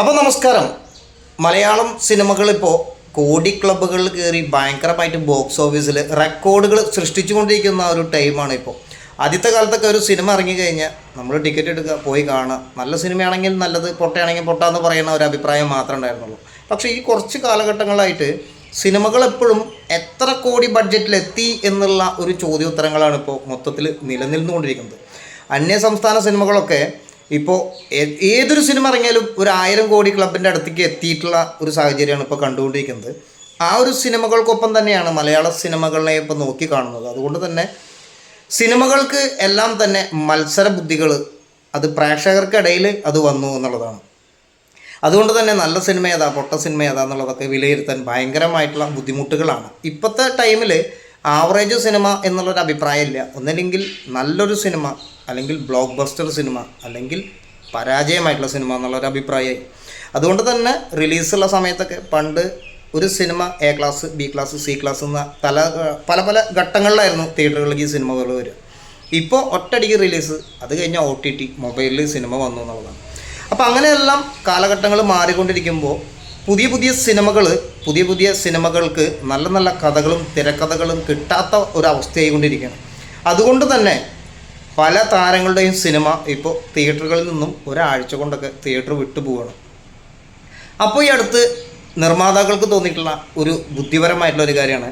അപ്പോൾ നമസ്കാരം. മലയാളം സിനിമകൾ ഇപ്പോൾ കോടി ക്ലബ്ബുകളിൽ കയറി ഭയങ്കരമായിട്ട് ബോക്സ് ഓഫീസിൽ റെക്കോർഡുകൾ സൃഷ്ടിച്ചുകൊണ്ടിരിക്കുന്ന ഒരു ടൈമാണ് ഇപ്പോൾ ആദ്യത്തെ കാലത്തൊക്കെ ഒരു സിനിമ ഇറങ്ങി കഴിഞ്ഞാൽ നമ്മൾ ടിക്കറ്റ് എടുക്കുക പോയി കാണുക നല്ല സിനിമയാണെങ്കിൽ നല്ലത് പൊട്ടയാണെങ്കിൽ പൊട്ടാന്ന് പറയുന്ന ഒരു അഭിപ്രായം മാത്രമേ ഉണ്ടായിരുന്നുള്ളൂ. പക്ഷേ ഈ കുറച്ച് കാലഘട്ടങ്ങളായിട്ട് സിനിമകൾ എപ്പോഴും എത്ര കോടി ബഡ്ജറ്റിലെത്തി എന്നുള്ള ഒരു ചോദ്യോത്തരങ്ങളാണ് ഇപ്പോൾ മൊത്തത്തിൽ നിലനിന്നുകൊണ്ടിരിക്കുന്നത്. അന്യ സംസ്ഥാന സിനിമകളൊക്കെ ഇപ്പോൾ ഏതൊരു സിനിമ ഇറങ്ങിയാലും ഒരു ആയിരം കോടി ക്ലബിന്റെ അടുത്തേക്ക് എത്തിയിട്ടുള്ള ഒരു സാഹചര്യമാണ് ഇപ്പോൾ കണ്ടുകൊണ്ടിരിക്കുന്നത്. ആ ഒരു സിനിമകൾക്കൊപ്പം തന്നെയാണ് മലയാള സിനിമകളെ ഇപ്പോൾ നോക്കി കാണുന്നത്. അതുകൊണ്ട് തന്നെ സിനിമകൾക്ക് എല്ലാം തന്നെ മത്സര ബുദ്ധികൾ അത് പ്രേക്ഷകർക്കിടയിൽ അത് വന്നു എന്നുള്ളതാണ്. അതുകൊണ്ട് തന്നെ നല്ല സിനിമ ഏതാ പൊട്ട സിനിമ ഏതാ എന്നുള്ളതൊക്കെ വിലയിരുത്താൻ ഭയങ്കരമായിട്ടുള്ള ബുദ്ധിമുട്ടുകളാണ്. ഇപ്പോഴത്തെ ടൈമിൽ ആവറേജ് സിനിമ എന്നുള്ളൊരു അഭിപ്രായമില്ല ഒന്നല്ലെങ്കിൽ നല്ലൊരു സിനിമ അല്ലെങ്കിൽ ബ്ലോക്ക് ബസ്റ്റർ സിനിമ അല്ലെങ്കിൽ പരാജയമായിട്ടുള്ള സിനിമ എന്നുള്ളൊരു അഭിപ്രായമായി. അതുകൊണ്ട് തന്നെ റിലീസുള്ള സമയത്തൊക്കെ പണ്ട് ഒരു cinema A class B class C class എന്ന തല പല പല ഘട്ടങ്ങളിലായിരുന്നു തിയേറ്ററുകളിലേക്ക് ഈ സിനിമകൾ വരിക. ഇപ്പോൾ ഒറ്റയടിക്ക് റിലീസ് അത് കഴിഞ്ഞാൽ ഒ ടി ടി മൊബൈലിൽ സിനിമ വന്നു എന്നുള്ളതാണ്. അപ്പോൾ അങ്ങനെയെല്ലാം കാലഘട്ടങ്ങൾ മാറിക്കൊണ്ടിരിക്കുമ്പോൾ പുതിയ പുതിയ സിനിമകൾ പുതിയ പുതിയ സിനിമകൾക്ക് നല്ല നല്ല കഥകളും തിരക്കഥകളും കിട്ടാത്ത ഒരു അവസ്ഥയായിക്കൊണ്ടിരിക്കുകയാണ് അതുകൊണ്ട് തന്നെ പല താരങ്ങളുടെയും സിനിമ ഇപ്പോൾ തിയേറ്ററുകളിൽ നിന്നും ഒരാഴ്ച കൊണ്ടൊക്കെ തിയേറ്റർ വിട്ടു പോവുകയാണ്. അപ്പോൾ ഈ അടുത്ത് നിർമ്മാതാക്കൾക്ക് തോന്നിയിട്ടുള്ള ഒരു ബുദ്ധിപരമായിട്ടുള്ള ഒരു കാര്യമാണ്.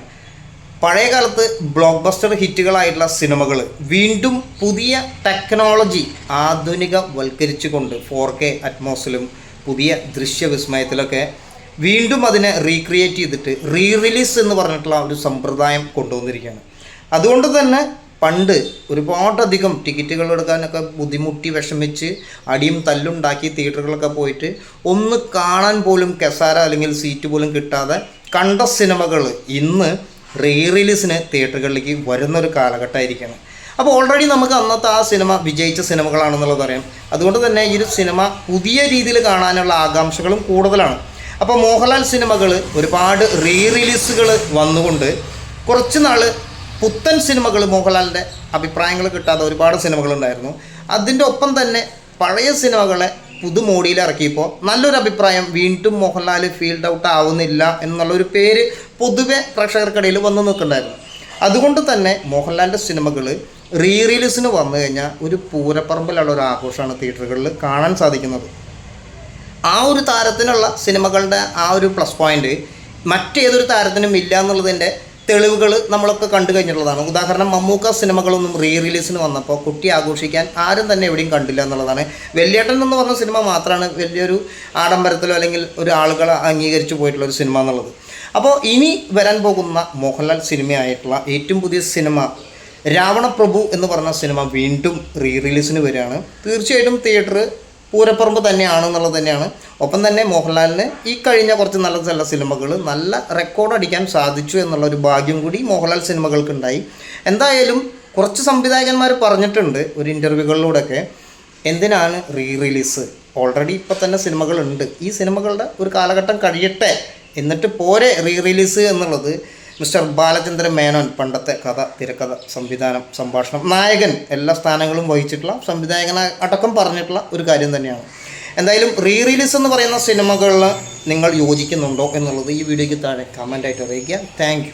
പഴയ കാലത്ത് ബ്ലോക്ക് ബസ്റ്റർ ഹിറ്റുകളായിട്ടുള്ള സിനിമകൾ വീണ്ടും പുതിയ ടെക്നോളജി ആധുനികവൽക്കരിച്ചുകൊണ്ട് ഫോർ കെ അറ്റ്മോസിലും പുതിയ ദൃശ്യവിസ്മയത്തിലൊക്കെ വീണ്ടും അതിനെ റീക്രിയേറ്റ് ചെയ്തിട്ട് റീ റിലീസ് എന്ന് പറഞ്ഞിട്ടുള്ള ഒരു സമ്പ്രദായം കൊണ്ടുവന്നിരിക്കുകയാണ്. അതുകൊണ്ട് തന്നെ പണ്ട് ഒരുപാടധികം ടിക്കറ്റുകൾ എടുക്കാനൊക്കെ ബുദ്ധിമുട്ടി വിഷമിച്ച് അടിയും തല്ലുണ്ടാക്കി തിയേറ്ററുകളൊക്കെ പോയിട്ട് ഒന്ന് കാണാൻ പോലും കെസാര അല്ലെങ്കിൽ സീറ്റ് പോലും കിട്ടാതെ കണ്ട സിനിമകൾ ഇന്ന് റീ റിലീസിന് തിയേറ്ററുകളിലേക്ക് വരുന്നൊരു കാലഘട്ടമായിരിക്കണം. അപ്പോൾ ഓൾറെഡി നമുക്ക് അന്നത്തെ ആ സിനിമ വിജയിച്ച സിനിമകളാണെന്നുള്ളത് അറിയാം. അതുകൊണ്ട് തന്നെ ഈ ഒരു സിനിമ പുതിയ രീതിയിൽ കാണാനുള്ള ആകാംക്ഷകളും കൂടുതലാണ്. അപ്പോൾ മോഹൻലാൽ സിനിമകൾ ഒരുപാട് റീ റിലീസുകൾ വന്നുകൊണ്ട് കുറച്ച് നാൾ പുത്തൻ സിനിമകൾ മോഹൻലാലിന്റെ അഭിപ്രായങ്ങൾ കിട്ടാതെ ഒരുപാട് സിനിമകളുണ്ടായിരുന്നു അതിന്റെ ഒപ്പം തന്നെ പഴയ സിനിമകളെ പുതുമോടിയിൽ ഇറക്കിയപ്പോൾ നല്ലൊരു അഭിപ്രായം വീണ്ടും മോഹൻലാൽ ഫീൽഡ് ഔട്ട് ആവുന്നില്ല എന്നുള്ളൊരു പേര് പൊതുവെ പ്രേക്ഷകർക്കിടയിൽ വന്നു നിൽക്കുന്നുണ്ടായിരുന്നു. അതുകൊണ്ട് തന്നെ മോഹൻലാലിന്റെ സിനിമകൾ റീ റിലീസിന് വന്നു കഴിഞ്ഞാൽ ഒരു പൂരപ്പറമ്പിലുള്ള ഒരു ആഘോഷമാണ് തിയേറ്ററുകളിൽ കാണാൻ സാധിക്കുന്നത്. ആ ഒരു താരത്തിനുള്ള സിനിമകളുടെ ആ ഒരു പ്ലസ് പോയിന്റ് മറ്റേതൊരു താരത്തിനും ഇല്ല എന്നുള്ളതിന്റെ തെളിവുകൾ നമ്മളൊക്കെ കണ്ടു കഴിഞ്ഞിട്ടുള്ളതാണ്. ഉദാഹരണം മമ്മൂക്ക സിനിമകളൊന്നും റീ റിലീസിന് വന്നപ്പോൾ കുട്ടി ആഘോഷിക്കാൻ ആരും തന്നെ എവിടെയും കണ്ടില്ല എന്നുള്ളതാണ്. വെള്ളിയേട്ടൻ എന്ന് പറഞ്ഞ സിനിമ മാത്രമാണ് വലിയൊരു ആഡംബരത്തിലോ അല്ലെങ്കിൽ ഒരു ആളുകൾ അംഗീകരിച്ചു പോയിട്ടുള്ള ഒരു സിനിമ എന്നുള്ളത്. അപ്പോൾ ഇനി വരാൻ പോകുന്ന മോഹൻലാൽ സിനിമയായിട്ടുള്ള ഏറ്റവും പുതിയ സിനിമ രാവണപ്രഭു എന്ന് പറഞ്ഞ സിനിമ വീണ്ടും റീ റിലീസിന് വരികയാണ്. തീർച്ചയായിട്ടും തിയേറ്റർ പൂരപ്പറമ്പ് തന്നെയാണെന്നുള്ളത് തന്നെയാണ്. ഒപ്പം തന്നെ മോഹൻലാലിന് ഈ കഴിഞ്ഞ കുറച്ച് നല്ല നല്ല സിനിമകൾ നല്ല റെക്കോർഡ് അടിക്കാൻ സാധിച്ചു എന്നുള്ള ഒരു ഭാഗ്യം കൂടി മോഹൻലാൽ സിനിമകൾക്കുണ്ടായി. എന്തായാലും കുറച്ച് സംവിധായകന്മാർ പറഞ്ഞിട്ടുണ്ട് ഒരു ഇന്റർവ്യൂകളിലൂടെയൊക്കെ എന്തിനാണ് റീ റിലീസ് ഓൾറെഡി ഇപ്പോൾ തന്നെ സിനിമകളുണ്ട്. ഈ സിനിമകളുടെ ഒരു കാലഘട്ടം കഴിയട്ടെ. എന്നിട്ട് പോരെ റീ റിലീസ് എന്നുള്ളത്. മിസ്റ്റർ ബാലചന്ദ്രൻ മേനോൻ പണ്ടത്തെ കഥ തിരക്കഥ സംവിധാനം സംഭാഷണം നായകൻ എല്ലാ സ്ഥാനങ്ങളും വഹിച്ചിട്ടുള്ള സംവിധായകന അടക്കം പറഞ്ഞിട്ടുള്ള ഒരു കാര്യം തന്നെയാണ്. എന്തായാലും റീ റിലീസ് എന്ന് പറയുന്ന സിനിമകളിൽ നിങ്ങൾ യോജിക്കുന്നുണ്ടോ എന്നുള്ളത് ഈ വീഡിയോയ്ക്ക് താഴെ കമന്റായിട്ട് അറിയിക്കുക. താങ്ക്